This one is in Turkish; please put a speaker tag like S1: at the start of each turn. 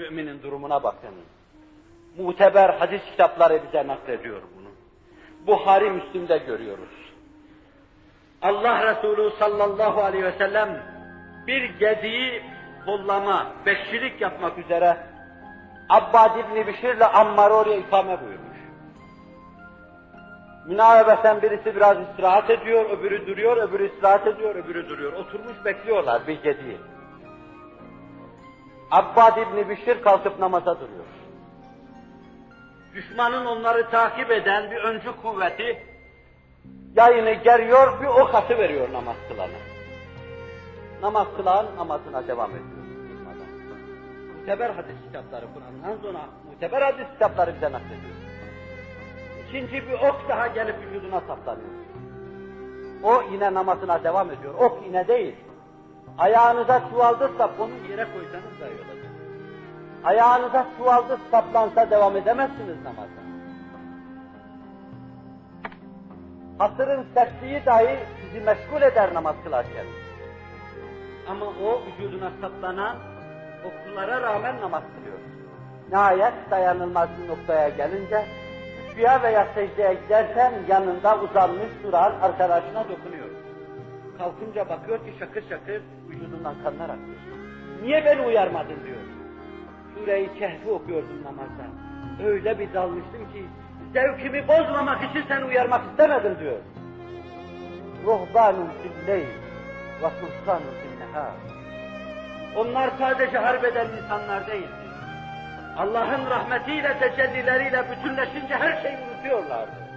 S1: Müminin durumuna bakın. Muteber hadis kitapları bize naklediyor bunu. Buhari Müslim'de görüyoruz. Allah Resulü sallallahu aleyhi ve sellem bir gediği kollama, bekçilik yapmak üzere Abbad İbni Bişir'le Ammar'ı oraya ikame buyurmuş. Münavebeten birisi biraz istirahat ediyor, öbürü duruyor, öbürü istirahat ediyor, öbürü duruyor. Oturmuş bekliyorlar bir gediği. Abbad İbni Bişir kalkıp namaza duruyor. Düşmanın onları takip eden bir öncü kuvveti yayını geriyor, bir ok atı veriyor namaz kılana. Namaz kılan namazına devam ediyor. Muteber hadis kitapları Kur'an'dan sonra muteber hadis kitapları bize naklediyor. İkinci bir ok daha gelip vücuduna saplanıyor. O yine namazına devam ediyor. Ok yine değil. Ayağınıza çuvaldı sap, onu yere koysanız da olacak. Ayağınıza çuvaldı saplansa devam edemezsiniz namaza. Hasırın sertliği dahi sizi meşgul eder namaz kılarken. Ama o vücuduna saplanan oklara rağmen namaz kılıyor. Nihayet dayanılmaz bir noktaya gelince rüya veya secdeye giderken yanında uzanmış duran arkadaşına dokunuyor. Kalkınca bakıyor ki şakır şakır vücudundan kanlar akıyor. Niye beni uyarmadın diyor. Sure-i Kehf'i okuyordum namazda. Öyle bir dalmıştım ki zevkimi bozmamak için seni uyarmak istemedim diyor. Ruhbanun filleyl ve sultanun finnehar. Onlar sadece harbeden insanlar değildi. Allah'ın rahmetiyle, tecellileriyle bütünleşince her şeyi unutuyorlardı.